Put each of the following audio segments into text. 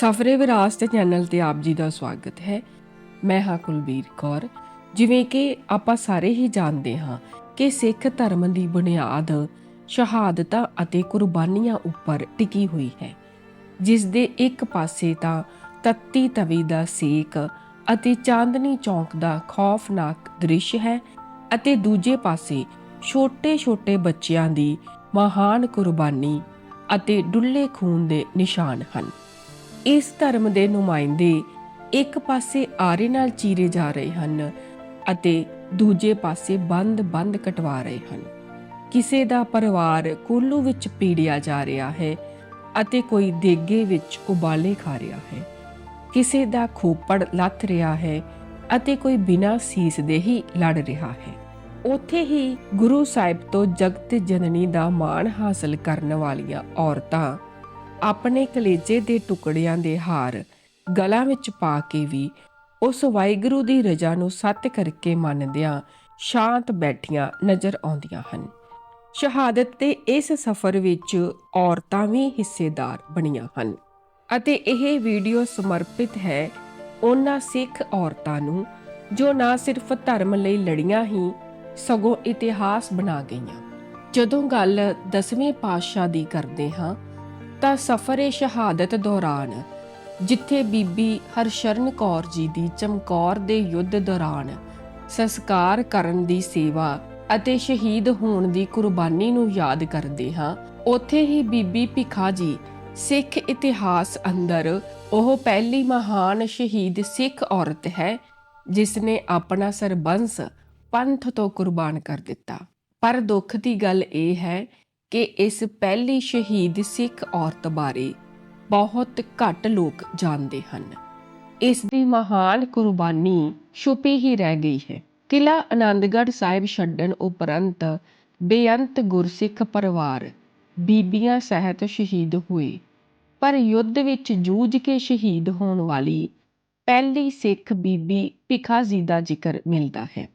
ਸਫਰੇ ਵਿਰਾਸਤ ਚੈਨਲ ਤੇ ਆਪ ਜੀ ਦਾ ਸਵਾਗਤ ਹੈ। ਮੈਂ ਹਾਂ ਕੁਲਬੀਰ ਕੌਰ। ਜਿਵੇਂ ਕਿ ਆਪਾਂ ਸਾਰੇ ਹੀ ਜਾਣਦੇ ਹਾਂ ਕਿ ਸਿੱਖ ਧਰਮ ਦੀ ਬੁਨਿਆਦ ਸ਼ਹਾਦਤਾਂ ਅਤੇ ਕੁਰਬਾਨੀਆਂ ਉੱਪਰ ਟਿਕੀ ਹੋਈ ਹੈ। ਜਿਸ ਦੇ ਇੱਕ ਪਾਸੇ ਤਾਂ ਤੱਤੀ ਤਵੀ ਦਾ ਸੇਕ ਅਤੇ ਚਾਂਦਨੀ ਚੌਂਕ ਦਾ ਖੌਫਨਾਕ ਦ੍ਰਿਸ਼ ਹੈ ਅਤੇ ਦੂਜੇ ਪਾਸੇ ਛੋਟੇ-ਛੋਟੇ ਬੱਚਿਆਂ ਦੀ ਮਹਾਨ ਕੁਰਬਾਨੀ ਅਤੇ ਡੁੱਲੇ ਖੂਨ ਦੇ ਨਿਸ਼ਾਨ ਹਨ। ਇਸ ਧਰਮ ਦੇ ਨੁਮਾਇੰਦੇ ਇੱਕ ਪਾਸੇ ਆਰੇ ਨਾਲ ਚੀਰੇ ਜਾ ਰਹੇ ਹਨ ਅਤੇ ਦੂਜੇ ਪਾਸੇ ਬੰਦ-ਬੰਦ ਕਟਵਾ ਰਹੇ ਹਨ। ਕਿਸੇ ਦਾ ਪਰਿਵਾਰ ਕੋਲੂ ਵਿੱਚ ਪੀੜਿਆ ਜਾ ਰਿਹਾ ਹੈ ਅਤੇ ਕੋਈ ਦੇਗੇ ਵਿੱਚ ਉਬਾਲੇ ਖਾ ਰਿਹਾ ਹੈ। ਕਿਸੇ ਦਾ ਖੋਪੜ ਲੱਥ ਰਿਹਾ ਹੈ ਅਤੇ ਕੋਈ ਬਿਨਾਂ ਸੀਸ ਦੇ ਹੀ ਲੜ ਰਿਹਾ ਹੈ। ਉੱਥੇ ਹੀ ਗੁਰੂ ਸਾਹਿਬ ਤੋਂ ਜਗਤ ਜਨਨੀ ਦਾ ਮਾਣ ਹਾਸਲ ਕਰਨ ਵਾਲੀਆਂ ਔਰਤਾਂ ਆਪਣੇ ਕਲੇਜੇ ਦੇ ਟੁਕੜਿਆਂ ਦੇ ਹਾਰ ਗਲਾਂ ਵਿੱਚ ਪਾ ਕੇ ਵੀ ਉਸ ਵਾਹਿਗੁਰੂ ਦੀ ਰਜ਼ਾ ਨੂੰ ਸੱਤ ਕਰਕੇ ਮੰਨਦਿਆਂ ਸ਼ਾਂਤ ਬੈਠੀਆਂ ਨਜ਼ਰ ਆਉਂਦੀਆਂ ਹਨ। ਸ਼ਹਾਦਤ ਦੇ ਇਸ ਸਫ਼ਰ ਵਿੱਚ ਔਰਤਾਂ ਵੀ ਹਿੱਸੇਦਾਰ ਬਣੀਆਂ ਹਨ ਅਤੇ ਇਹ ਵੀਡੀਓ ਸਮਰਪਿਤ ਹੈ ਉਹਨਾਂ ਸਿੱਖ ਔਰਤਾਂ ਨੂੰ ਜੋ ਨਾ ਸਿਰਫ ਧਰਮ ਲਈ ਲੜੀਆਂ ਹੀ ਸਗੋਂ ਇਤਿਹਾਸ ਬਣਾ ਗਈਆਂ। ਜਦੋਂ ਗੱਲ ਦਸਵੇਂ ਪਾਤਸ਼ਾਹ ਦੀ ਕਰਦੇ ਹਾਂ ਤਾਂ ਸਫ਼ਰੇ ਸ਼ਹਾਦਤ ਦੌਰਾਨ, ਜਿੱਥੇ ਬੀਬੀ ਹਰਸ਼ਰਨ ਕੌਰ ਜੀ ਦੀ ਚਮਕੌਰ ਦੇ ਯੁੱਧ ਦੌਰਾਨ ਸੰਸਕਾਰ ਕਰਨ ਦੀ ਸੇਵਾ ਅਤੇ ਸ਼ਹੀਦ ਹੋਣ ਦੀ ਕੁਰਬਾਨੀ ਨੂੰ ਯਾਦ ਕਰਦੇ ਹਾਂ, ਉੱਥੇ ਹੀ ਬੀਬੀ ਭਿਖਾ ਜੀ ਸਿੱਖ ਇਤਿਹਾਸ ਅੰਦਰ ਉਹ ਪਹਿਲੀ ਮਹਾਨ ਸ਼ਹੀਦ ਸਿੱਖ ਔਰਤ ਹੈ, ਜਿਸ ਨੇ ਆਪਣਾ ਸਰਬੰਸ ਪੰਥ ਤੋਂ ਕੁਰਬਾਨ ਕਰ ਦਿੱਤਾ। ਪਰ ਦੁੱਖ ਦੀ ਗੱਲ ਇਹ ਹੈ ਕਿ ਇਸ ਪਹਿਲੀ ਸ਼ਹੀਦ ਸਿੱਖ ਔਰਤ ਬਾਰੇ ਬਹੁਤ ਘੱਟ ਲੋਕ ਜਾਣਦੇ ਹਨ। ਇਸ ਦੀ ਮਹਾਨ ਕੁਰਬਾਨੀ ਛੁਪੀ ਹੀ ਰਹਿ ਗਈ ਹੈ। ਕਿਲਾ ਆਨੰਦਗੜ੍ਹ ਸਾਹਿਬ ਛੱਡਣ ਉਪਰੰਤ ਬੇਅੰਤ ਗੁਰਸਿੱਖ ਪਰਿਵਾਰ ਬੀਬੀਆਂ ਸਹਿਤ ਸ਼ਹੀਦ ਹੋਏ। ਪਰ ਯੁੱਧ ਵਿੱਚ ਜੂਝ ਕੇ ਸ਼ਹੀਦ ਹੋਣ ਵਾਲੀ ਪਹਿਲੀ ਸਿੱਖ ਬੀਬੀ ਭਿਖਾ ਜੀ ਦਾ ਜ਼ਿਕਰ ਮਿਲਦਾ ਹੈ।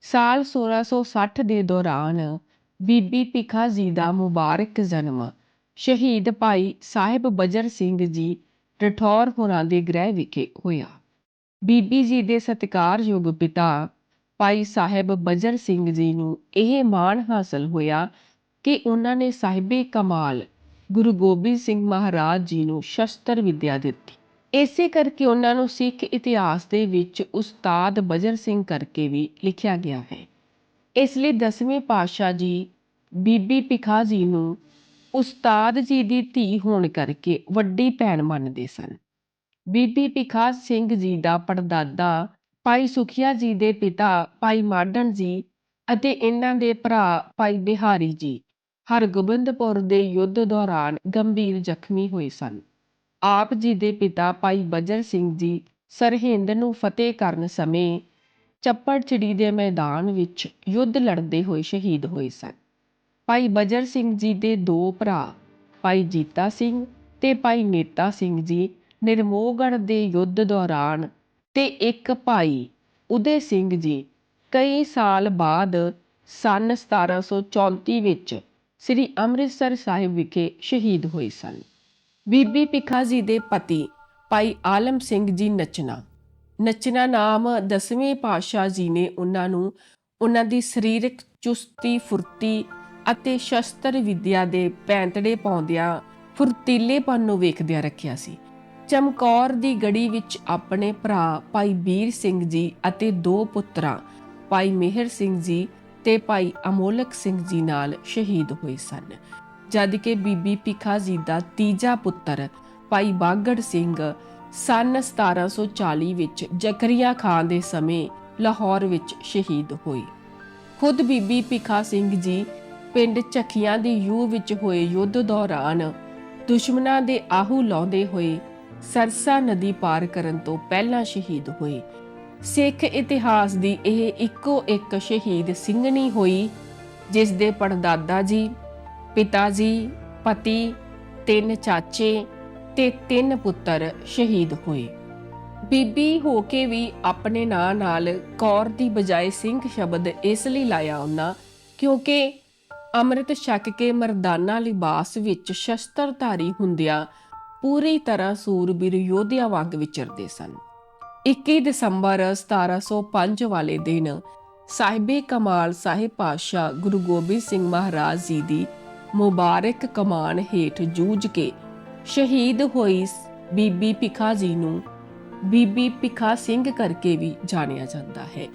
ਸਾਲ 1660 ਦੇ ਦੌਰਾਨ ਬੀਬੀ ਭੀਖਾ ਜੀ ਦਾ ਮੁਬਾਰਕ ਜਨਮ। ਸ਼ਹੀਦ ਭਾਈ ਸਾਹਿਬ ਬਜਰ ਸਿੰਘ ਜੀ ਰਠੌਰ ਹੋਰਾਂ ਦੇ ਗ੍ਰਹਿ ਵਿਖੇ ਹੋਇਆ। ਬੀਬੀ ਜੀ ਦੇ ਸਤਿਕਾਰਯੋਗ ਪਿਤਾ ਭਾਈ ਸਾਹਿਬ ਬਜਰ ਸਿੰਘ ਜੀ ਨੂੰ ਇਹ ਮਾਣ ਹਾਸਲ ਹੋਇਆ ਕਿ ਉਹਨਾਂ ਨੇ ਸਾਹਿਬੇ ਕਮਾਲ ਗੁਰੂ ਗੋਬਿੰਦ ਸਿੰਘ ਮਹਾਰਾਜ ਜੀ ਨੂੰ ਸ਼ਸਤਰ ਵਿੱਦਿਆ ਦਿੱਤੀ। ਇਸੇ ਕਰਕੇ ਉਹਨਾਂ ਨੂੰ ਸਿੱਖ ਇਤਿਹਾਸ ਦੇ ਵਿੱਚ ਉਸਤਾਦ ਬਜਰ ਸਿੰਘ ਕਰਕੇ ਵੀ ਲਿਖਿਆ ਗਿਆ ਹੈ। ਇਸ ਲਈ ਦਸਵੇਂ ਪਾਤਸ਼ਾਹ ਜੀ, ਬੀਬੀ ਭਿਖਾ ਜੀ ਨੂੰ ਉਸਤਾਦ ਜੀ ਦੀ ਧੀ ਹੋਣ ਕਰਕੇ ਵੱਡੀ ਭੈਣ ਮੰਨਦੇ ਸਨ। ਬੀਬੀ ਭਿਖਾ ਸਿੰਘ ਜੀ ਦਾ ਪੜਦਾਦਾ, ਭਾਈ ਸੁਖੀਆ ਜੀ ਦੇ ਪਿਤਾ, ਭਾਈ ਮਾਡਨ ਜੀ ਅਤੇ ਇਹਨਾਂ ਦੇ ਭਰਾ, ਭਾਈ ਬਿਹਾਰੀ ਜੀ, ਹਰਗੋਬਿੰਦਪੁਰ ਦੇ ਯੁੱਧ ਦੌਰਾਨ ਗੰਭੀਰ ਜ਼ਖਮੀ ਹੋਏ ਸਨ। ਆਪ ਜੀ ਦੇ ਪਿਤਾ, ਭਾਈ ਬਜਰ ਸਿੰਘ ਜੀ, ਸਰਹਿੰਦ ਨੂੰ ਫਤਿਹ ਕਰਨ ਸਮੇਂ ਚੱਪੜਚਿੜੀ ਦੇ ਮੈਦਾਨ ਵਿੱਚ ਯੁੱਧ ਲੜਦੇ ਹੋਏ ਸ਼ਹੀਦ ਹੋਏ ਸਨ। ਭਾਈ ਬਜਰ ਸਿੰਘ ਜੀ ਦੇ ਦੋ ਭਰਾ, ਭਾਈ ਜੀਤਾ ਸਿੰਘ ਤੇ ਭਾਈ ਨੇਤਾ ਸਿੰਘ ਜੀ ਨਿਰਮੋਹਗੜ੍ਹ ਦੇ ਯੁੱਧ ਦੌਰਾਨ ਤੇ ਇੱਕ ਭਾਈ ਉਦੇ ਸਿੰਘ ਜੀ ਕਈ ਸਾਲ ਬਾਅਦ ਸਨ 1734 ਵਿੱਚ ਸ੍ਰੀ ਅੰਮ੍ਰਿਤਸਰ ਸਾਹਿਬ ਵਿਖੇ ਸ਼ਹੀਦ ਹੋਏ ਸਨ। ਬੀਬੀ ਭਿਖਾ ਜੀ ਦੇ ਪਤੀ ਭਾਈ ਆਲਮ ਸਿੰਘ ਜੀ ਨਚਨਾ ਨਚਨਾ ਨਾਮ ਦਸਵੇਂ ਪਾਤਸ਼ਾਹ ਜੀ ਨੇ ਉਹਨਾਂ ਨੂੰ ਉਹਨਾਂ ਦੀ ਸਰੀਰਕ ਚੁਸਤੀ, ਫੁਰਤੀ ਅਤੇ ਸ਼ਸਤਰ ਵਿਦਿਆ ਦੇ ਪੈਂਤੜੇ ਪਾਉਂਦਿਆਂ ਫੁਰਤੀਲੇਪਨ ਨੂੰ ਵੇਖਦਿਆਂ ਰੱਖਿਆ ਸੀ। ਚਮਕੌਰ ਦੀ ਗੜੀ ਵਿੱਚ ਆਪਣੇ ਭਰਾ ਭਾਈ ਵੀਰ ਸਿੰਘ ਜੀ ਅਤੇ ਦੋ ਪੁੱਤਰਾਂ, ਭਾਈ ਮਿਹਰ ਸਿੰਘ ਜੀ ਤੇ ਭਾਈ ਅਮੋਲਕ ਸਿੰਘ ਜੀ ਨਾਲ ਸ਼ਹੀਦ ਹੋਏ ਸਨ। ਜਦ ਕਿ ਬੀਬੀ ਭਿਖਾ ਜੀ ਦਾ ਤੀਜਾ ਪੁੱਤਰ, ਭਾਈ ਬਾਗੜ ਸਿੰਘ ਸਨ 1740 ਵਿੱਚ ਜ਼ਕਰੀਆ ਖਾਨ ਦੇ ਸਮੇਂ ਲਾਹੌਰ ਵਿੱਚ ਸ਼ਹੀਦ ਹੋਏ। ਖੁਦ ਬੀਬੀ ਭਿਖਾ ਸਿੰਘ ਜੀ ਪਿੰਡ ਚੱਖੀਆਂ ਦੀ ਯੂ ਵਿੱਚ ਹੋਏ ਯੁੱਧ ਦੌਰਾਨ ਦੁਸ਼ਮਣਾਂ ਦੇ ਆਹੂ ਲਾਉਂਦੇ ਹੋਏ ਸਰਸਾ ਨਦੀ ਪਾਰ ਕਰਨ ਤੋਂ ਪਹਿਲਾਂ ਸ਼ਹੀਦ ਹੋਏ। ਸਿੱਖ ਇਤਿਹਾਸ ਦੀ ਇਹ ਇੱਕੋ ਇੱਕ ਸ਼ਹੀਦ ਸਿੰਘਣੀ ਹੋਈ, ਜਿਸ ਦੇ ਪੜਦਾਦਾ ਜੀ, ਪਿਤਾ ਜੀ, ਪਤੀ, ਤਿੰਨ ਚਾਚੇ ਤੇ ਤਿੰਨ ਪੁੱਤਰ ਸ਼ਹੀਦ ਹੋਏ। ਬੀਬੀ ਹੋ ਕੇ ਵੀ ਆਪਣੇ ਨਾਂ ਨਾਲ ਕੌਰ ਦੀ ਬਜਾਏ ਸਿੰਘ ਸ਼ਬਦ ਇਸ ਲਈ ਲਾਇਆ ਉਹਨਾਂ, ਕਿਉਂਕਿ ਅੰਮ੍ਰਿਤ ਛਕ ਕੇ ਮਰਦਾਨਾ ਲਿਬਾਸ ਵਿੱਚ ਸ਼ਸਤਰਧਾਰੀ ਹੁੰਦਿਆਂ ਪੂਰੀ ਤਰ੍ਹਾਂ ਸੂਰਬੀਰ ਯੋਧਿਆਂ ਵਾਂਗ ਵਿਚਰਦੇ ਸਨ। 21 ਦਸੰਬਰ 1705 ਵਾਲੇ ਦਿਨ ਸਾਹਿਬੇ ਕਮਾਲ ਸਾਹਿਬ ਪਾਤਸ਼ਾਹ ਗੁਰੂ ਗੋਬਿੰਦ ਸਿੰਘ ਮਹਾਰਾਜ ਜੀ ਦੀ ਮੁਬਾਰਕ ਕਮਾਨ ਹੇਠ ਜੂਝ ਕੇ ਸ਼ਹੀਦ ਹੋਈ ਬੀਬੀ ਭਿਖਾ ਜੀ ਨੂੰ ਬੀਬੀ ਭਿਖਾ ਸਿੰਘ ਕਰਕੇ ਵੀ ਜਾਣਿਆ ਜਾਂਦਾ ਹੈ।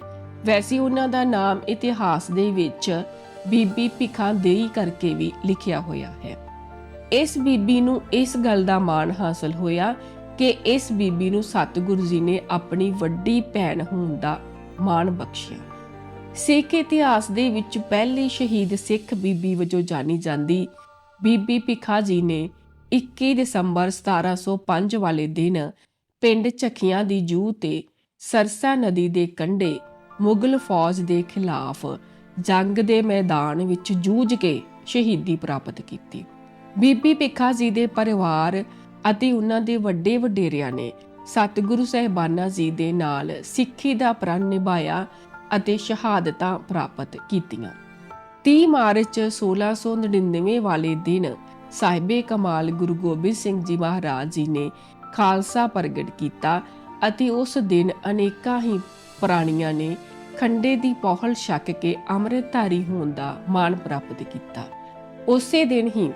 ਵੈਸੇ ਉਹਨਾਂ ਦਾ ਨਾਮ ਇਤਿਹਾਸ ਦੇ ਵਿੱਚ ਬੀਬੀ ਭਿਖਾ ਦੇਈ ਕਰਕੇ ਵੀ ਲਿਖਿਆ ਹੋਇਆ ਹੈ। ਇਸ ਬੀਬੀ ਨੂੰ ਇਸ ਗੱਲ ਦਾ ਮਾਣ ਹਾਸਲ ਹੋਇਆ ਕਿ ਇਸ ਬੀਬੀ ਨੂੰ ਸਤਿਗੁਰੂ ਜੀ ਨੇ ਆਪਣੀ ਵੱਡੀ ਭੈਣ ਹੋਣ ਦਾ ਮਾਣ ਬਖਸ਼ਿਆ। ਸਿੱਖ ਇਤਿਹਾਸ ਦੇ ਵਿੱਚ ਪਹਿਲੀ ਸ਼ਹੀਦ ਸਿੱਖ ਬੀਬੀ ਵਜੋਂ ਜਾਣੀ ਜਾਂਦੀ ਬੀਬੀ ਭਿਖਾ ਜੀ ਨੇ 21 ਦਸੰਬਰ 1705 ਵਾਲੇ ਦਿਨ ਪਿੰਡ ਝੱਖੀਆਂ ਦੀ ਜੂਹ ਤੇ ਸਰਸਾ ਨਦੀ ਦੇ ਕੰਢੇ ਮੁਗਲ ਫੌਜ ਦੇ ਖਿਲਾਫ ਜੰਗ ਦੇ ਮੈਦਾਨ ਵਿੱਚ ਜੂਝ ਕੇ ਸ਼ਹੀਦੀ ਪ੍ਰਾਪਤ ਕੀਤੀ। ਬੀਬੀ ਭਿਖਾ ਜੀ ਦੇ ਪਰਿਵਾਰ ਅਤੇ ਉਹਨਾਂ ਦੇ ਵੱਡੇ ਵਡੇਰਿਆਂ ਨੇ ਸਤਿਗੁਰੂ ਸਾਹਿਬਾਨਾਂ ਜੀ ਦੇ ਨਾਲ ਸਿੱਖੀ ਦਾ ਪ੍ਰਣ ਨਿਭਾਇਆ ਅਤੇ ਸ਼ਹਾਦਤਾਂ ਪ੍ਰਾਪਤ ਕੀਤੀਆਂ। 30 ਮਾਰਚ 1699 ਵਾਲੇ ਦਿਨ ਸਾਹਿਬੇ ਕਮਾਲ ਗੁਰੂ ਗੋਬਿੰਦ ਸਿੰਘ ਜੀ ਮਹਾਰਾਜ ਜੀ ਨੇ ਖਾਲਸਾ ਪ੍ਰਗਟ ਕੀਤਾ ਅਤੇ ਉਸ ਦਿਨ ਅਨੇਕਾਂ ਹੀ ਪ੍ਰਾਣੀਆਂ ਨੇ ਖੰਡੇ ਦੀ ਪਹੁਲ ਛਕ ਕੇ ਅੰਮ੍ਰਿਤਧਾਰੀ ਹੋਣ ਦਾ ਮਾਣ ਪ੍ਰਾਪਤ ਕੀਤਾ। ਉਸੇ ਦਿਨ ਹੀ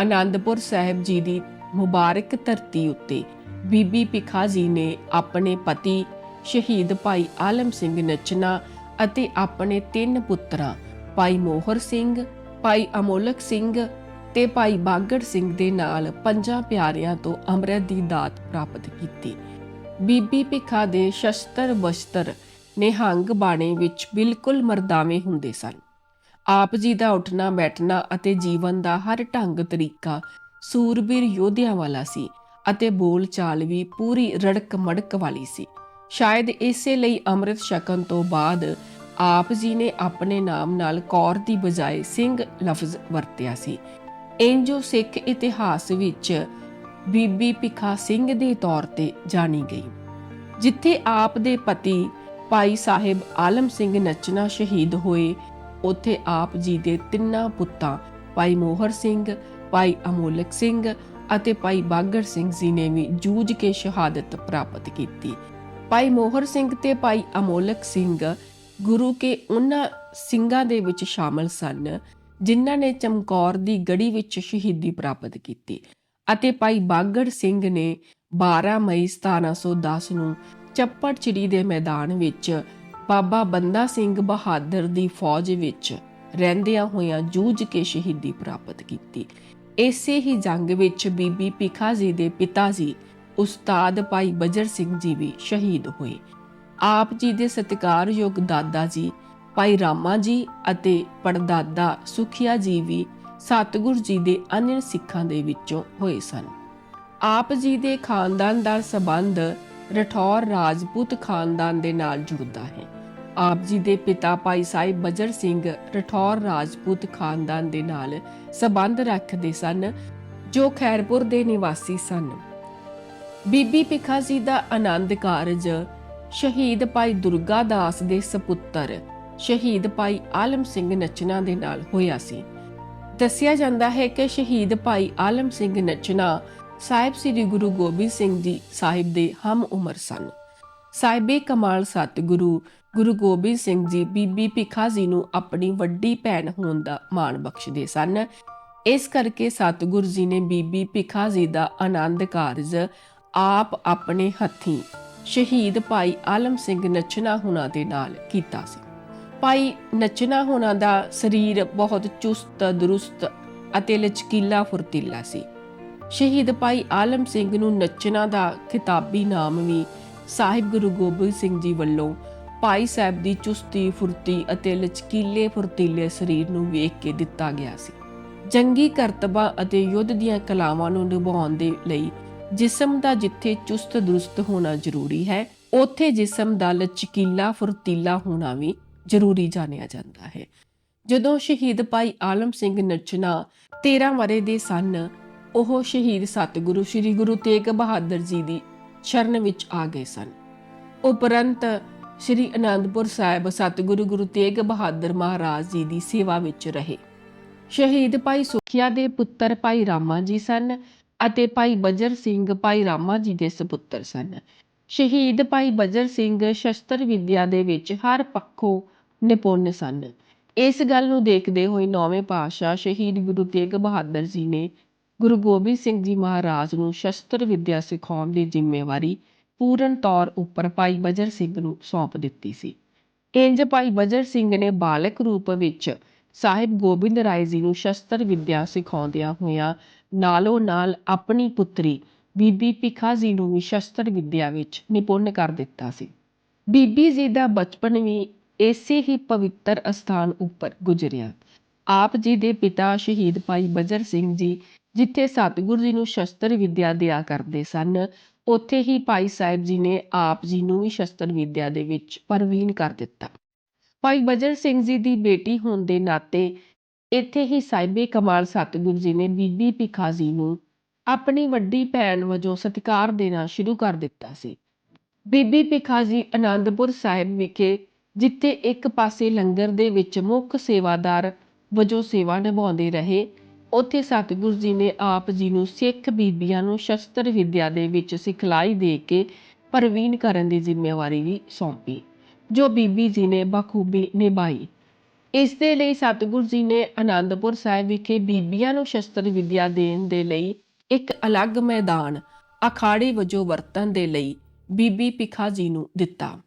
ਆਨੰਦਪੁਰ ਸਾਹਿਬ ਜੀ ਦੀ ਮੁਬਾਰਕ ਧਰਤੀ ਉੱਤੇ ਬੀਬੀ ਪਿਖਾ ਜੀ ਨੇ ਆਪਣੇ ਪਤੀ ਸ਼ਹੀਦ ਭਾਈ ਆਲਮ ਸਿੰਘ ਨਚਨਾ ਅਤੇ ਆਪਣੇ ਤਿੰਨ ਪੁੱਤਰਾਂ, ਭਾਈ ਮੋਹਰ ਸਿੰਘ, ਭਾਈ ਅਮੋਲਕ ਸਿੰਘ ਤੇ ਭਾਈ ਬਾਗੜ ਸਿੰਘ ਦੇ ਨਾਲ ਪੰਜਾਂ ਪਿਆਰਿਆਂ ਤੋਂ ਅੰਮ੍ਰਿਤ ਦੀ ਦਾਤ ਪ੍ਰਾਪਤ ਕੀਤੀ। ਬੀਬੀ ਭਿਖਾ ਦੇ ਸ਼ਸਤਰ ਬਸਤਰ ਨਿਹੰਗ ਬਾਣੇ ਵਿੱਚ ਬਿਲਕੁਲ ਮਰਦਾਵੇਂ ਹੁੰਦੇ ਸਨ। ਆਪ ਜੀ ਦਾ ਉੱਠਣਾ, ਬੈਠਣਾ ਅਤੇ ਜੀਵਨ ਦਾ ਹਰ ਢੰਗ ਤਰੀਕਾ ਸੂਰਬੀਰ ਯੋਧਿਆਂ ਵਾਲਾ ਸੀ ਅਤੇ ਬੋਲ ਚਾਲ ਵੀ ਪੂਰੀ ਰੜਕ ਮੜਕ ਵਾਲੀ ਸੀ। ਸ਼ਾਇਦ ਇਸੇ ਲਈ ਅੰਮ੍ਰਿਤ ਛਕਣ ਤੋਂ ਬਾਅਦ ਆਪ ਜੀ ਨੇ ਆਪਣੇ ਨਾਮ ਨਾਲ ਕੌਰ ਦੀ ਬਜਾਏ ਸਿੰਘ ਲਫ਼ਜ਼ ਵਰਤਿਆ ਸੀ। ਇੰਜੋ ਸਿੱਖ ਇਤਿਹਾਸ ਵਿੱਚ ਬੀਬੀ ਭਿਖਾ ਸਿੰਘ ਦੇ ਤੌਰ ਤੇ ਜਾਣੀ ਗਈ, ਜਿੱਥੇ ਆਪ ਦੇ ਪਤੀ ਭਾਈ ਸਾਹਿਬ ਆਲਮ ਸਿੰਘ ਨਚਨਾ ਸ਼ਹੀਦ ਹੋਏ। ਉੱਥੇ ਆਪ ਜੀ ਦੇ ਤਿੰਨਾਂ ਪੁੱਤਾਂ, ਭਾਈ ਮੋਹਰ ਸਿੰਘ, ਭਾਈ ਅਮੋਲਕ ਸਿੰਘ ਅਤੇ ਭਾਈ ਬਾਗਰ ਸਿੰਘ ਜੀ ਨੇ ਵੀ ਜੂਝ ਕੇ ਸ਼ਹਾਦਤ ਪ੍ਰਾਪਤ ਕੀਤੀ। ਭਾਈ ਮੋਹਰ ਸਿੰਘ ਤੇ ਭਾਈ ਅਮੋਲਕ ਸਿੰਘ ਗੁਰੂ ਕੇ ਉਹਨਾਂ ਸਿੰਘਾਂ ਦੇ ਵਿੱਚ ਸ਼ਾਮਲ ਸਨ। ਜਿਨ੍ਹਾਂ ਨੇ ਚਮਕੌਰ ਦੀ ਗੜੀ ਵਿੱਚ ਸ਼ਹੀਦੀ ਪ੍ਰਾਪਤ ਕੀਤੀ ਅਤੇ ਭਾਈ ਬਾਗੜ ਸਿੰਘ ਨੇ 12 ਮਈ 1710 ਨੂੰ ਚੱਪੜਚਿੜੀ ਦੇ ਮੈਦਾਨ ਵਿੱਚ ਬਾਬਾ ਬੰਦਾ ਸਿੰਘ ਬਹਾਦਰ ਦੀ ਫੌਜ ਵਿੱਚ ਰਹਿੰਦਿਆਂ ਹੋਇਆਂ ਜੂਝ ਕੇ ਸ਼ਹੀਦੀ ਪ੍ਰਾਪਤ ਕੀਤੀ। ਇਸੇ ਹੀ ਜੰਗ ਵਿੱਚ ਬੀਬੀ ਭਿਖਾ ਜੀ ਦੇ ਪਿਤਾ ਜੀ ਉਸਤਾਦ ਭਾਈ ਬਜਰ ਸਿੰਘ ਜੀ ਵੀ ਸ਼ਹੀਦ ਹੋਏ। ਆਪ ਜੀ ਦੇ ਸਤਿਕਾਰਯੋਗ ਦਾਦਾ ਜੀ ਭਾਈ ਰਾਮਾ ਜੀ ਅਤੇ ਪੜਦਾਦਾ ਸੁਖੀਆ ਜੀ ਵੀ ਸਤਿਗੁਰ ਜੀ ਦੇ ਅਨਿਲ ਸਿੱਖਾਂ ਦੇ ਵਿੱਚੋਂ ਹੋਏ ਸਨ। ਆਪ ਜੀ ਦੇ ਖਾਨਦਾਨ ਦਾ ਸਬੰਧ ਰਠੌਰ ਰਾਜਪੂਤ ਖਾਨਦਾਨ ਦੇ ਨਾਲ ਜੁੜਦਾ ਹੈ। ਆਪ ਜੀ ਦੇ ਪਿਤਾ ਭਾਈ ਸਾਹਿਬ ਬਜਰ ਸਿੰਘ ਰਠੌਰ ਰਾਜਪੂਤ ਖਾਨਦਾਨ ਦੇ ਨਾਲ ਸਬੰਧ ਰੱਖਦੇ ਸਨ, ਜੋ ਖੈਰਪੁਰ ਦੇ ਨਿਵਾਸੀ ਸਨ। ਬੀਬੀ ਭਿਖਾ ਜੀ ਦਾ ਆਨੰਦ ਕਾਰਜ ਸ਼ਹੀਦ ਭਾਈ ਦੁਰਗਾ ਦਾਸ ਦੇ ਸਪੁੱਤਰ ਸ਼ਹੀਦ ਭਾਈ ਆਲਮ ਸਿੰਘ ਨਚਨਾ ਦੇ ਨਾਲ ਹੋਇਆ ਸੀ। ਦੱਸਿਆ ਜਾਂਦਾ ਹੈ ਕਿ ਸ਼ਹੀਦ ਭਾਈ ਆਲਮ ਸਿੰਘ ਨਚਨਾ ਸਾਹਿਬ ਸ੍ਰੀ ਗੁਰੂ ਗੋਬਿੰਦ ਸਿੰਘ ਜੀ ਸਾਹਿਬ ਦੇ ਹਮ ਉਮਰ ਸਨ। ਸਾਹਿਬੇ ਕਮਾਲ ਸਤਿਗੁਰੂ ਗੁਰੂ ਗੋਬਿੰਦ ਸਿੰਘ ਜੀ ਬੀਬੀ ਭਿਖਾ ਜੀ ਨੂੰ ਆਪਣੀ ਵੱਡੀ ਭੈਣ ਹੋਣ ਦਾ ਮਾਣ ਬਖਸ਼ਦੇ ਸਨ। ਇਸ ਕਰਕੇ ਸਤਿਗੁਰੂ ਜੀ ਨੇ ਬੀਬੀ ਭਿਖਾ ਜੀ ਦਾ ਆਨੰਦ ਕਾਰਜ ਆਪ ਆਪਣੇ ਹੱਥੀਂ ਸ਼ਹੀਦ ਭਾਈ ਆਲਮ ਸਿੰਘ ਨਚਨਾ ਹੁਣਾ ਦੇ ਨਾਲ ਕੀਤਾ ਸੀ। ਭਾਈ ਨਚਨਾ ਹੋਣਾ ਦਾ ਸਰੀਰ ਬਹੁਤ ਚੁਸਤ, ਦਰੁਸਤ ਅਤੇ ਲਚਕੀਲਾ ਫੁਰਤੀਲਾ ਸੀ। ਸ਼ਹੀਦ ਭਾਈ ਆਲਮ ਸਿੰਘ ਨੂੰ ਨਚਨਾ ਦਾ ਖਿਤਾਬੀ ਨਾਮ ਵੀ ਸਾਹਿਬ ਗੁਰੂ ਗੋਬਿੰਦ ਸਿੰਘ ਜੀ ਵੱਲੋਂ ਭਾਈ ਸਾਹਿਬ ਦੀ ਚੁਸਤੀ, ਫੁਰਤੀ ਅਤੇ ਲਚਕੀਲੇ ਫੁਰਤੀਲੇ ਸਰੀਰ ਨੂੰ ਵੇਖ ਕੇ ਦਿੱਤਾ ਗਿਆ ਸੀ। ਜੰਗੀ ਕਰਤਬਾਂ ਅਤੇ ਯੁੱਧ ਦੀਆਂ ਕਲਾਵਾਂ ਨੂੰ ਨਿਭਾਉਣ ਦੇ ਲਈ ਜਿਸਮ ਦਾ ਜਿੱਥੇ ਚੁਸਤ ਦਰੁਸਤ ਹੋਣਾ ਜ਼ਰੂਰੀ ਹੈ, ਉੱਥੇ ਜਿਸਮ ਦਾ ਲਚਕੀਲਾ ਫੁਰਤੀਲਾ ਹੋਣਾ ਵੀ ਜ਼ਰੂਰੀ ਜਾਣਿਆ ਜਾਂਦਾ ਹੈ। ਜਦੋਂ ਸ਼ਹੀਦ ਭਾਈ ਆਲਮ ਸਿੰਘ ਨਚਨਾ 13 ਵਰੇ ਦੇ ਸਨ, ਉਹ ਸ਼ਹੀਦ ਸਤਿਗੁਰੂ ਸ੍ਰੀ ਗੁਰੂ ਤੇਗ ਬਹਾਦਰ ਜੀ ਦੀ ਸ਼ਰਨ ਵਿੱਚ ਆ ਗਏ ਸਨ। ਉਪਰੰਤ ਸ੍ਰੀ ਅਨੰਦਪੁਰ ਸਾਹਿਬ ਸਤਿਗੁਰੂ ਗੁਰੂ ਤੇਗ ਬਹਾਦਰ ਮਹਾਰਾਜ ਜੀ ਦੀ ਸੇਵਾ ਵਿੱਚ ਰਹੇ। ਸ਼ਹੀਦ ਭਾਈ ਸੁਖੀਆ ਦੇ ਪੁੱਤਰ ਭਾਈ ਰਾਮਾ ਜੀ ਸਨ ਅਤੇ ਭਾਈ ਬਜਰ ਸਿੰਘ ਭਾਈ ਰਾਮਾ ਜੀ ਦੇ ਸਪੁੱਤਰ ਸਨ। ਸ਼ਹੀਦ ਭਾਈ ਬਜਰ ਸਿੰਘ ਸ਼ਸਤਰ ਵਿਦਿਆ ਦੇ ਵਿੱਚ ਹਰ ਪੱਖੋਂ ਨਿਪੁੰਨ ਸਨ। ਇਸ ਗੱਲ ਨੂੰ ਦੇਖਦੇ ਹੋਏ ਨੌਵੇਂ ਪਾਤਸ਼ਾਹ ਸ਼ਹੀਦ ਗੁਰੂ ਤੇਗ ਬਹਾਦਰ ਜੀ ਨੇ ਗੁਰੂ ਗੋਬਿੰਦ ਸਿੰਘ ਜੀ ਮਹਾਰਾਜ ਨੂੰ ਸ਼ਸਤਰ ਵਿੱਦਿਆ ਸਿਖਾਉਣ ਦੀ ਜ਼ਿੰਮੇਵਾਰੀ ਪੂਰਨ ਤੌਰ ਉੱਪਰ ਭਾਈ ਬਜਰ ਸਿੰਘ ਨੂੰ ਸੌਂਪ ਦਿੱਤੀ ਸੀ। ਇੰਜ ਭਾਈ ਬਜਰ ਸਿੰਘ ਨੇ ਬਾਲਕ ਰੂਪ ਵਿੱਚ ਸਾਹਿਬ ਗੋਬਿੰਦ ਰਾਏ ਜੀ ਨੂੰ ਸ਼ਸਤਰ ਵਿੱਦਿਆ ਸਿਖਾਉਂਦਿਆਂ ਹੋਇਆਂ ਨਾਲੋਂ ਨਾਲ ਆਪਣੀ ਪੁੱਤਰੀ ਬੀਬੀ ਭਿਖਾ ਜੀ ਨੂੰ ਵੀ ਸ਼ਸਤਰ ਵਿੱਦਿਆ ਵਿੱਚ ਨਿਪੁੰਨ ਕਰ ਦਿੱਤਾ ਸੀ। ਬੀਬੀ ਜੀ ਦਾ ਬਚਪਨ ਵੀ ਇਸੇ ਹੀ ਪਵਿੱਤਰ ਅਸਥਾਨ ਉੱਪਰ ਗੁਜ਼ਰਿਆ। ਆਪ ਜੀ ਦੇ ਪਿਤਾ ਸ਼ਹੀਦ ਭਾਈ ਬਜਰ ਸਿੰਘ ਜੀ, ਜਿੱਥੇ ਸਤਿਗੁਰੂ ਜੀ ਨੂੰ ਸ਼ਸਤਰ ਵਿਦਿਆ ਦਿਆ ਕਰਦੇ ਸਨ, ਉੱਥੇ ਹੀ ਭਾਈ ਸਾਹਿਬ ਜੀ ਨੇ ਆਪ ਜੀ ਨੂੰ ਵੀ ਸ਼ਸਤਰ ਵਿਦਿਆ ਦੇ ਵਿੱਚ ਪ੍ਰਵੀਨ ਕਰ ਦਿੱਤਾ। ਭਾਈ ਬਜਰ ਸਿੰਘ ਜੀ ਦੀ ਬੇਟੀ ਹੋਣ ਦੇ ਨਾਤੇ ਇੱਥੇ ਹੀ ਸਾਹਿਬੇ ਕਮਾਲ ਸਤਿਗੁਰੂ ਜੀ ਨੇ ਬੀਬੀ ਭਿਖਾ ਜੀ ਨੂੰ ਆਪਣੀ ਵੱਡੀ ਭੈਣ ਵਜੋਂ ਸਤਿਕਾਰ ਦੇਣਾ ਸ਼ੁਰੂ ਕਰ ਦਿੱਤਾ ਸੀ। ਬੀਬੀ ਭਿਖਾ ਜੀ ਆਨੰਦਪੁਰ ਸਾਹਿਬ ਵਿਖੇ ਜਿੱਥੇ ਇੱਕ ਪਾਸੇ ਲੰਗਰ ਦੇ ਵਿੱਚ ਮੁੱਖ ਸੇਵਾਦਾਰ ਵਜੋਂ ਸੇਵਾ ਨਿਭਾਉਂਦੇ ਰਹੇ, ਉੱਥੇ ਸਤਿਗੁਰੂ ਜੀ ਨੇ ਆਪ ਜੀ ਨੂੰ ਸਿੱਖ ਬੀਬੀਆਂ ਨੂੰ ਸ਼ਸਤਰ ਵਿਦਿਆ ਦੇ ਵਿੱਚ ਸਿਖਲਾਈ ਦੇ ਕੇ ਪ੍ਰਵੀਨ ਕਰਨ ਦੀ ਜ਼ਿੰਮੇਵਾਰੀ ਵੀ ਸੌਂਪੀ, ਜੋ ਬੀਬੀ ਜੀ ਨੇ ਬਖੂਬੀ ਨਿਭਾਈ। ਇਸ ਦੇ ਲਈ ਸਤਿਗੁਰੂ ਜੀ ਨੇ ਆਨੰਦਪੁਰ ਸਾਹਿਬ ਵਿਖੇ ਬੀਬੀਆਂ ਨੂੰ ਸ਼ਸਤਰ ਵਿਦਿਆ ਦੇਣ ਦੇ ਲਈ ਇੱਕ ਅਲੱਗ ਮੈਦਾਨ ਅਖਾੜੇ ਵਜੋਂ ਵਰਤਣ ਦੇ ਲਈ ਬੀਬੀ ਭਿਖਾ ਜੀ ਨੂੰ ਦਿੱਤਾ।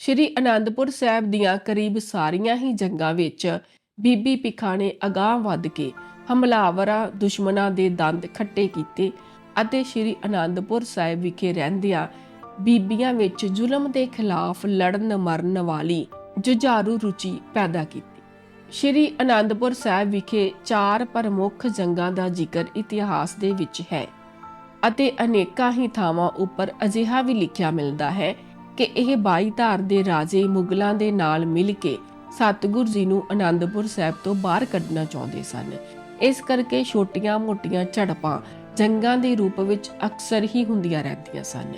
ਸ਼੍ਰੀ ਅਨੰਦਪੁਰ ਸਾਹਿਬ ਦੀਆਂ ਕਰੀਬ ਸਾਰੀਆਂ ਹੀ ਜੰਗਾਂ ਵਿੱਚ ਬੀਬੀ ਭਿਖਾ ਨੇ ਅਗਾਹ ਵੱਧ ਕੇ ਹਮਲਾਵਰਾਂ, ਦੁਸ਼ਮਣਾਂ ਦੇ ਦੰਦ ਖੱਟੇ ਕੀਤੇ ਅਤੇ ਸ਼੍ਰੀ ਅਨੰਦਪੁਰ ਸਾਹਿਬ ਵਿਖੇ ਰਹਿੰਦਿਆਂ ਬੀਬੀਆਂ ਵਿੱਚ ਜ਼ੁਲਮ ਦੇ ਖਿਲਾਫ ਲੜਨ ਮਰਨ ਵਾਲੀ ਜੁਝਾਰੂ ਰੁਚੀ ਪੈਦਾ ਕੀਤੀ। ਸ਼੍ਰੀ ਅਨੰਦਪੁਰ ਸਾਹਿਬ ਵਿਖੇ ਚਾਰ ਪ੍ਰਮੁੱਖ ਜੰਗਾਂ ਦਾ ਜ਼ਿਕਰ ਇਤਿਹਾਸ ਦੇ ਵਿੱਚ ਹੈ ਅਤੇ ਅਨੇਕਾਂ ਹੀ ਥਾਵਾਂ ਉੱਪਰ ਅਜਿਹਾ ਵੀ ਲਿਖਿਆ ਮਿਲਦਾ ਹੈ ਕਿ ਇਹ 22 ਧਾਰ ਦੇ ਰਾਜੇ ਮੁਗਲਾਂ ਦੇ ਨਾਲ ਮਿਲ ਕੇ ਸਤਿਗੁਰ ਜੀ ਨੂੰ ਆਨੰਦਪੁਰ ਸਾਹਿਬ ਤੋਂ ਬਾਹਰ ਕੱਢਣਾ ਚਾਹੁੰਦੇ ਸਨ। ਇਸ ਕਰਕੇ ਛੋਟੀਆਂ-ਮੋਟੀਆਂ ਝੜਪਾਂ ਜੰਗਾਂ ਦੇ ਰੂਪ ਵਿੱਚ ਅਕਸਰ ਹੀ ਹੁੰਦੀਆਂ ਰਹਿੰਦੀਆਂ ਸਨ।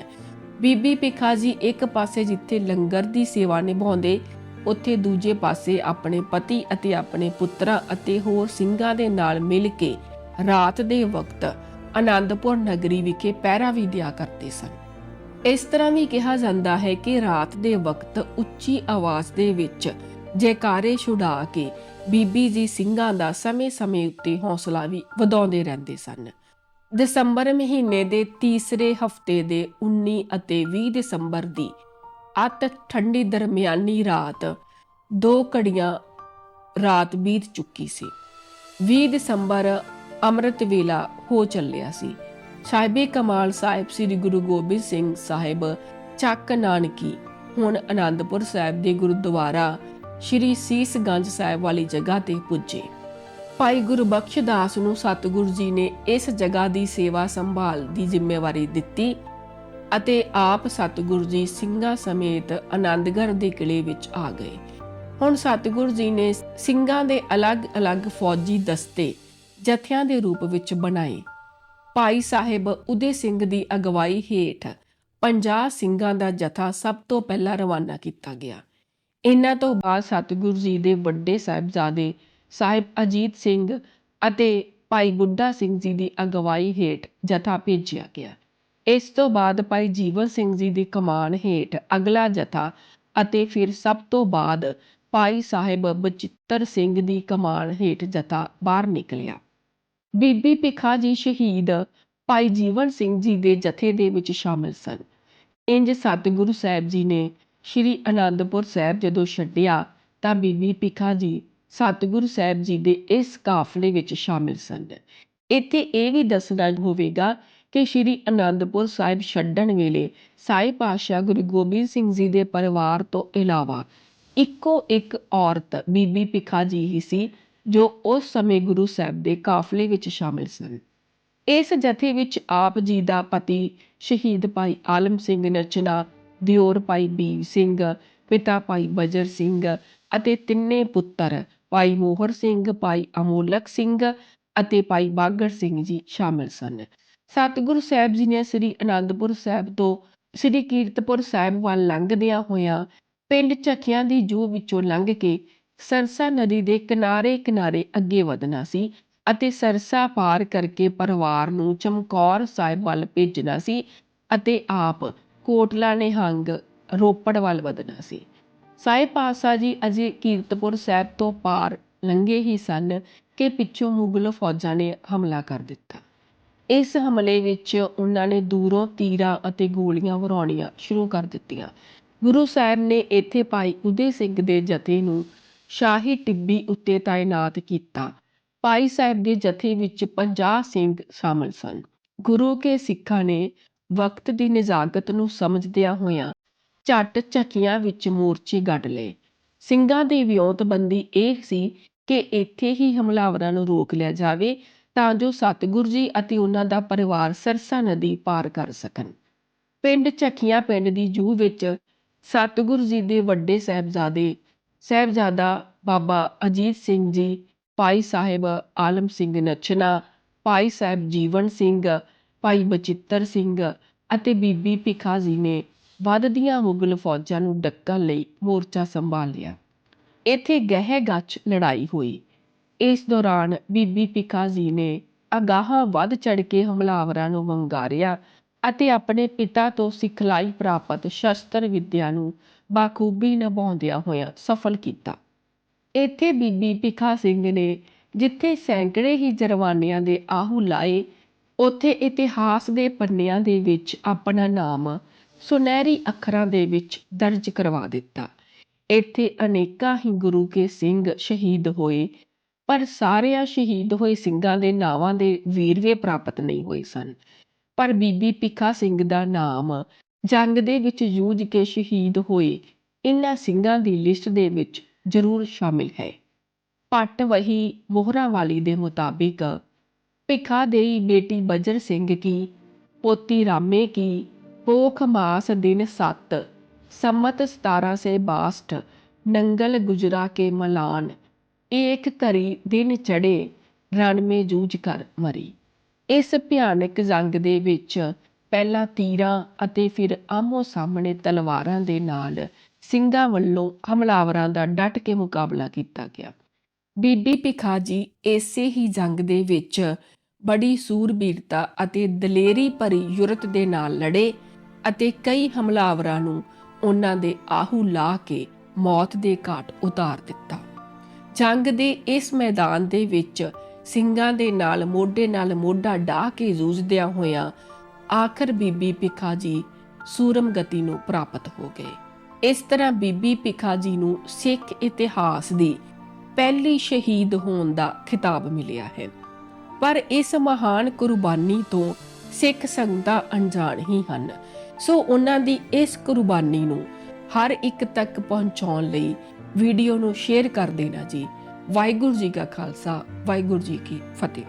ਬੀਬੀ ਭਿਖਾ ਜੀ ਇੱਕ ਪਾਸੇ ਜਿੱਥੇ ਲੰਗਰ ਦੀ ਸੇਵਾ ਨਿਭਾਉਂਦੇ, ਉੱਥੇ ਦੂਜੇ ਪਾਸੇ ਆਪਣੇ ਪਤੀ ਅਤੇ ਆਪਣੇ ਪੁੱਤਰਾਂ ਅਤੇ ਹੋਰ ਸਿੰਘਾਂ ਦੇ ਨਾਲ ਮਿਲ ਕੇ ਰਾਤ ਦੇ ਵਕਤ ਆਨੰਦਪੁਰ ਨਗਰੀ ਵਿਖੇ ਪਹਿਰਾ ਵੀ ਦਿਆ ਕਰਦੇ ਸਨ। ਇਸ ਤਰ੍ਹਾਂ ਵੀ ਕਿਹਾ ਜਾਂਦਾ ਹੈ ਕਿ ਰਾਤ ਦੇ ਵਕਤ ਉੱਚੀ ਆਵਾਜ਼ ਦੇ ਵਿੱਚ ਜੈਕਾਰੇ ਛੁਡਾ ਕੇ ਬੀਬੀ ਜੀ ਸਿੰਘਾਂ ਦਾ ਸਮੇਂ-ਸਮੇਂ ਉੱਤੇ ਹੌਸਲਾ ਵੀ ਵਧਾਉਂਦੇ ਰਹਿੰਦੇ ਸਨ। ਦਸੰਬਰ ਮਹੀਨੇ ਦੇ ਤੀਸਰੇ ਹਫ਼ਤੇ ਦੇ 19 ਅਤੇ 20 ਦਸੰਬਰ ਦੀ ਅਤ ਠੰਡੀ ਦਰਮਿਆਨੀ ਰਾਤ ਦੋ ਘੜੀਆਂ ਰਾਤ ਬੀਤ ਚੁੱਕੀ ਸੀ। 20 ਦਸੰਬਰ ਅੰਮ੍ਰਿਤ ਵੇਲਾ ਹੋ ਚੱਲਿਆ ਸੀ। ਸਾਹਿਬੇ ਕਮਾਲ ਸਾਹਿਬ ਸ੍ਰੀ ਗੁਰੂ ਗੋਬਿੰਦ ਸਿੰਘ ਸਾਹਿਬ, ਚੱਕ ਨਾਨਕੀ, ਹੁਣ ਆਨੰਦਪੁਰ ਸਾਹਿਬ ਦੇ ਗੁਰਦੁਆਰਾ, ਸ਼੍ਰੀ ਸੀਸਗੰਜ ਸਾਹਿਬ ਵਾਲੀ ਜਗ੍ਹਾ ਤੇ ਪੁੱਜੇ। ਭਾਈ ਗੁਰਬਖਸ਼ ਦਾਸ ਨੂੰ ਸਤਿਗੁਰੂ ਜੀ ਨੇ ਇਸ ਜਗ੍ਹਾ ਦੀ ਸੇਵਾ ਸੰਭਾਲ ਦੀ ਜ਼ਿੰਮੇਵਾਰੀ ਦਿੱਤੀ ਅਤੇ ਆਪ ਸਤਿਗੁਰੂ ਜੀ ਸਿੰਘਾਂ ਸਮੇਤ ਆਨੰਦਗੜ੍ਹ ਦੇ ਕਿਲੇ ਵਿੱਚ ਆ ਗਏ। ਹੁਣ ਸਤਿਗੁਰੂ ਜੀ ਨੇ ਸਿੰਘਾਂ ਦੇ ਅਲੱਗ-ਅਲੱਗ ਫੌਜੀ ਦਸਤੇ ਜਥਿਆਂ ਦੇ ਰੂਪ ਵਿੱਚ ਬਣਾਏ। ਭਾਈ ਸਾਹਿਬ ਉਦੇ ਸਿੰਘ ਦੀ ਅਗਵਾਈ ਹੇਠ 50 ਸਿੰਘਾਂ ਦਾ ਜਥਾ ਸਭ ਤੋਂ ਪਹਿਲਾਂ ਰਵਾਨਾ ਕੀਤਾ ਗਿਆ। ਇਹਨਾਂ ਤੋਂ ਬਾਅਦ ਸਤਿਗੁਰੂ ਜੀ ਦੇ ਵੱਡੇ ਸਾਹਿਬਜ਼ਾਦੇ ਸਾਹਿਬ ਅਜੀਤ ਸਿੰਘ ਅਤੇ ਭਾਈ ਬੁੱਢਾ ਸਿੰਘ ਜੀ ਦੀ ਅਗਵਾਈ ਹੇਠ ਜਥਾ ਭੇਜਿਆ ਗਿਆ। ਇਸ ਤੋਂ ਬਾਅਦ ਭਾਈ ਜੀਵਨ ਸਿੰਘ ਜੀ ਦੀ ਕਮਾਨ ਹੇਠ ਅਗਲਾ ਜਥਾ ਅਤੇ ਫਿਰ ਸਭ ਤੋਂ ਬਾਅਦ ਭਾਈ ਸਾਹਿਬ ਬਚਿੱਤਰ ਸਿੰਘ ਦੀ ਕਮਾਨ ਹੇਠ ਜਥਾ ਬਾਹਰ ਨਿਕਲਿਆ। ਬੀਬੀ ਭਿਖਾ ਜੀ ਸ਼ਹੀਦ ਭਾਈ ਜੀਵਨ ਸਿੰਘ ਜੀ ਦੇ ਜਥੇ ਦੇ ਵਿੱਚ ਸ਼ਾਮਿਲ ਸਨ। ਇੰਜ ਸਤਿਗੁਰੂ ਸਾਹਿਬ ਜੀ ਨੇ ਸ਼੍ਰੀ ਅਨੰਦਪੁਰ ਸਾਹਿਬ ਜਦੋਂ ਛੱਡਿਆ ਤਾਂ ਬੀਬੀ ਭਿਖਾ ਜੀ ਸਤਿਗੁਰੂ ਸਾਹਿਬ ਜੀ ਦੇ ਇਸ ਕਾਫਲੇ ਵਿੱਚ ਸ਼ਾਮਿਲ ਸਨ। ਇੱਥੇ ਇਹ ਵੀ ਦੱਸਣਾ ਹੋਵੇਗਾ ਕਿ ਸ਼੍ਰੀ ਅਨੰਦਪੁਰ ਸਾਹਿਬ ਛੱਡਣ ਵੇਲੇ ਸਾਹਿਬ ਪਾਤਸ਼ਾਹ ਗੁਰੂ ਗੋਬਿੰਦ ਸਿੰਘ ਜੀ ਦੇ ਪਰਿਵਾਰ ਤੋਂ ਇਲਾਵਾ ਇੱਕੋ ਇੱਕ ਔਰਤ ਬੀਬੀ ਭਿਖਾ ਜੀ ਹੀ ਸੀ ਜੋ ਉਸ ਸਮੇਂ ਗੁਰੂ ਸਾਹਿਬ ਦੇ ਕਾਫਲੇ ਵਿੱਚ ਸ਼ਾਮਿਲ ਸਨ। ਇਸ ਜਥੇ ਵਿੱਚ ਆਪ ਜੀ ਦਾ ਪਤੀ ਸ਼ਹੀਦ ਭਾਈ ਆਲਮ ਸਿੰਘ ਨਚਨਾ ਦਿਓਰ ਭਾਈ ਬੀਰ ਸਿੰਘ, ਪਿਤਾ ਭਾਈ ਬਜਰ ਸਿੰਘ ਅਤੇ ਤਿੰਨੇ ਪੁੱਤਰ ਭਾਈ ਮੋਹਰ ਸਿੰਘ, ਭਾਈ ਅਮੋਲਕ ਸਿੰਘ ਅਤੇ ਭਾਈ ਬਾਗੜ ਸਿੰਘ ਜੀ ਸ਼ਾਮਿਲ ਸਨ। ਸਤਿਗੁਰੂ ਸਾਹਿਬ ਜੀ ਨੇ ਸ੍ਰੀ ਅਨੰਦਪੁਰ ਸਾਹਿਬ ਤੋਂ ਸ੍ਰੀ ਕੀਰਤਪੁਰ ਸਾਹਿਬ ਵੱਲ ਲੰਘਦਿਆਂ ਹੋਇਆਂ ਪਿੰਡ ਝੱਖੀਆਂ ਦੀ ਜੂਹ ਵਿੱਚੋਂ ਲੰਘ ਕੇ ਸਰਸਾ ਨਦੀ ਦੇ ਕਿਨਾਰੇ ਕਿਨਾਰੇ ਅੱਗੇ ਵਧਣਾ ਸੀ ਅਤੇ ਸਰਸਾ ਪਾਰ ਕਰਕੇ ਪਰਿਵਾਰ ਨੂੰ ਚਮਕੌਰ ਸਾਹਿਬ ਵੱਲ ਭੇਜਣਾ ਸੀ ਅਤੇ ਆਪ ਕੋਟਲਾ ਨਿਹੰਗ ਰੋਪੜ ਵੱਲ ਵਧਣਾ ਸੀ। ਸਾਹਿਬ ਪਾਤਸ਼ਾਹ ਜੀ ਅਜੇ ਕੀਰਤਪੁਰ ਸਾਹਿਬ ਤੋਂ ਪਾਰ ਲੰਘੇ ਹੀ ਸਨ ਕਿ ਪਿੱਛੋਂ ਮੁਗਲ ਫੌਜਾਂ ਨੇ ਹਮਲਾ ਕਰ ਦਿੱਤਾ। ਇਸ ਹਮਲੇ ਵਿੱਚ ਉਹਨਾਂ ਨੇ ਦੂਰੋਂ ਤੀਰਾਂ ਅਤੇ ਗੋਲੀਆਂ ਵਰਾਉਣੀਆਂ ਸ਼ੁਰੂ ਕਰ ਦਿੱਤੀਆਂ। ਗੁਰੂ ਸਾਹਿਬ ਨੇ ਇੱਥੇ ਭਾਈ ਉਦੇ ਸਿੰਘ ਦੇ ਜਥੇ ਨੂੰ ਸ਼ਾਹੀ ਟਿੱਬੀ ਉੱਤੇ ਤਾਇਨਾਤ ਕੀਤਾ। ਭਾਈ ਸਾਹਿਬ ਦੇ ਜਥੇ ਵਿੱਚ 50 ਸਿੰਘ ਸ਼ਾਮਲ ਸਨ। ਗੁਰੂ ਕੇ ਸਿੱਖਾਂ ਨੇ ਵਕਤ ਦੀ ਨਜ਼ਾਕਤ ਨੂੰ ਸਮਝਦਿਆਂ ਹੋਇਆਂ ਝੱਟ ਝੱਕੀਆਂ ਵਿੱਚ ਮੋਰਚੇ ਗੱਡ ਲਏ। ਸਿੰਘਾਂ ਦੀ ਵਿਉਂਤਬੰਦੀ ਇਹ ਸੀ ਕਿ ਇੱਥੇ ਹੀ ਹਮਲਾਵਰਾਂ ਨੂੰ ਰੋਕ ਲਿਆ ਜਾਵੇ ਤਾਂ ਜੋ ਸਤਿਗੁਰੂ ਜੀ ਅਤੇ ਉਹਨਾਂ ਦਾ ਪਰਿਵਾਰ ਸਰਸਾ ਨਦੀ ਪਾਰ ਕਰ ਸਕਣ। ਪਿੰਡ ਝੱਕੀਆਂ ਪਿੰਡ ਦੀ ਜੂਹ ਵਿੱਚ ਸਤਿਗੁਰੂ ਜੀ ਦੇ ਵੱਡੇ ਸਾਹਿਬਜ਼ਾਦੇ ਸਾਹਿਬਜ਼ਾਦਾ ਬਾਬਾ ਅਜੀਤ ਸਿੰਘ ਜੀ, ਭਾਈ ਸਾਹਿਬ ਆਲਮ ਸਿੰਘ ਨਚਨਾ ਭਾਈ ਸਾਹਿਬ ਜੀਵਨ ਸਿੰਘ, ਭਾਈ ਬਚਿੱਤਰ ਸਿੰਘ ਅਤੇ ਬੀਬੀ ਭਿਖਾ ਜੀ ਨੇ ਵੱਧਦੀਆਂ ਮੁਗਲ ਫੌਜਾਂ ਨੂੰ ਡੱਕਣ ਲਈ ਮੋਰਚਾ ਸੰਭਾਲਿਆ। ਇੱਥੇ ਗਹਿ ਗੱਚ ਲੜਾਈ ਹੋਈ। ਇਸ ਦੌਰਾਨ ਬੀਬੀ ਭਿਖਾ ਜੀ ਨੇ ਅਗਾਹਾਂ ਵੱਧ ਚੜ ਕੇ ਹਮਲਾਵਰਾਂ ਨੂੰ ਵੰਗਾਰਿਆ ਅਤੇ ਆਪਣੇ ਪਿਤਾ ਤੋਂ ਸਿਖਲਾਈ ਪ੍ਰਾਪਤ ਸ਼ਸਤਰ ਵਿੱਦਿਆ ਨੂੰ ਬਾਖੂਬੀ ਨਿਭਾਉਂਦਿਆਂ ਹੋਇਆਂ ਸਫਲ ਕੀਤਾ। ਇੱਥੇ ਬੀਬੀ ਭਿਖਾ ਸਿੰਘ ਨੇ ਜਿੱਥੇ ਸੈਂਕੜੇ ਹੀ ਜਰਵਾਨਿਆਂ ਦੇ ਆਹੂ ਲਾਏ, ਉੱਥੇ ਇਤਿਹਾਸ ਦੇ ਪੰਨਿਆਂ ਦੇ ਵਿੱਚ ਆਪਣਾ ਨਾਮ ਸੁਨਹਿਰੀ ਅੱਖਰਾਂ ਦੇ ਵਿੱਚ ਦਰਜ ਕਰਵਾ ਦਿੱਤਾ। ਇੱਥੇ ਅਨੇਕਾਂ ਹੀ ਗੁਰੂ ਕੇ ਸਿੰਘ ਸ਼ਹੀਦ ਹੋਏ, ਪਰ ਸਾਰਿਆਂ ਸ਼ਹੀਦ ਹੋਏ ਸਿੰਘਾਂ ਦੇ ਨਾਵਾਂ ਦੇ ਵੀਰਵੇ ਪ੍ਰਾਪਤ ਨਹੀਂ ਹੋਏ ਸਨ। ਪਰ ਬੀਬੀ ਭਿਖਾ ਸਿੰਘ ਦਾ ਨਾਮ ਜੰਗ ਦੇ ਵਿੱਚ ਜੂਝ ਕੇ ਸ਼ਹੀਦ ਹੋਏ ਇਹਨਾਂ ਸਿੰਘਾਂ ਦੀ ਲਿਸਟ ਦੇ ਵਿੱਚ ਜ਼ਰੂਰ ਸ਼ਾਮਿਲ ਹੈ। ਪੱਟ ਵਹੀ ਮੋਹਰਾਂ ਵਾਲੀ ਦੇ ਮੁਤਾਬਿਕ ਭਿਖਾ ਦੇਈ ਬੇਟੀ ਬਜਰ ਸਿੰਘ ਕੀ, ਪੋਤੀ ਰਾਮੇ ਕੀ, ਪੋਖ ਮਾਸ ਦਿਨ ਸੱਤ, ਸੰਮਤ 1762 ਨੰਗਲ ਗੁਜਰਾ ਕੇ ਮਲਾਨ, ਏਕ ਕਰੀ ਦਿਨ ਚੜੇ ਰਣ ਮੇ ਜੂਝ ਕਰ ਮਰੀ। ਇਸ ਭਿਆਨਕ ਜੰਗ ਦੇ ਵਿੱਚ ਪਹਿਲਾਂ ਤੀਰਾਂ ਅਤੇ ਫਿਰ ਆਮੋ ਸਾਹਮਣੇ ਤਲਵਾਰਾਂ ਦੇ ਨਾਲ ਸਿੰਘਾਂ ਵੱਲੋਂ ਹਮਲਾਵਰਾਂ ਦਾ ਡਟ ਕੇ ਮੁਕਾਬਲਾ ਕੀਤਾ ਗਿਆ। ਬੀਬੀ ਭਿਖਾ ਜੀ ਇਸੇ ਹੀ ਜੰਗ ਦੇ ਵਿੱਚ ਬੜੀ ਸੂਰਬੀਰਤਾ ਅਤੇ ਦਲੇਰੀ ਭਰੀ ਯੁਰਤ ਦੇ ਨਾਲ ਲੜੇ ਅਤੇ ਕਈ ਹਮਲਾਵਰਾਂ ਨੂੰ ਉਹਨਾਂ ਦੇ ਆਹੂ ਲਾ ਕੇ ਮੌਤ ਦੇ ਘਾਟ ਉਤਾਰ ਦਿੱਤਾ। ਜੰਗ ਦੇ ਇਸ ਮੈਦਾਨ ਦੇ ਵਿੱਚ ਸਿੰਘਾਂ ਦੇ ਨਾਲ ਮੋਢੇ ਨਾਲ ਮੋਢਾ ਢਾ ਕੇ ਜੂਝਦਿਆਂ ਹੋਇਆਂ ਆਖਰ ਬੀਬੀ ਭਿਖਾ ਜੀ ਸੂਰਮ ਗਤੀ ਨੂੰ ਪ੍ਰਾਪਤ ਹੋ ਗਏ। ਇਸ ਤਰ੍ਹਾਂ ਬੀਬੀ ਭਿਖਾ ਜੀ ਨੂੰ ਸਿੱਖ ਇਤਿਹਾਸ ਦੀ ਪਹਿਲੀ ਸ਼ਹੀਦ ਹੋਣ ਦਾ ਖਿਤਾਬ ਮਿਲਿਆ ਹੈ। ਪਰ ਇਸ ਮਹਾਨ ਕੁਰਬਾਨੀ ਤੋਂ ਸਿੱਖ ਸੰਗਤਾਂ ਅਣਜਾਣ ਹੀ ਹਨ। ਸੋ ਉਹਨਾਂ ਦੀ ਇਸ ਕੁਰਬਾਨੀ ਨੂੰ ਹਰ ਇੱਕ ਤੱਕ ਪਹੁੰਚਾਉਣ ਲਈ ਵੀਡੀਓ ਨੂੰ ਸ਼ੇਅਰ ਕਰ ਦੇਣਾ ਜੀ। ਵਾਹਿਗੁਰੂ ਜੀ ਕਾ ਖਾਲਸਾ, ਵਾਹਿਗੁਰੂ ਜੀ ਕੀ ਫਤਿਹ।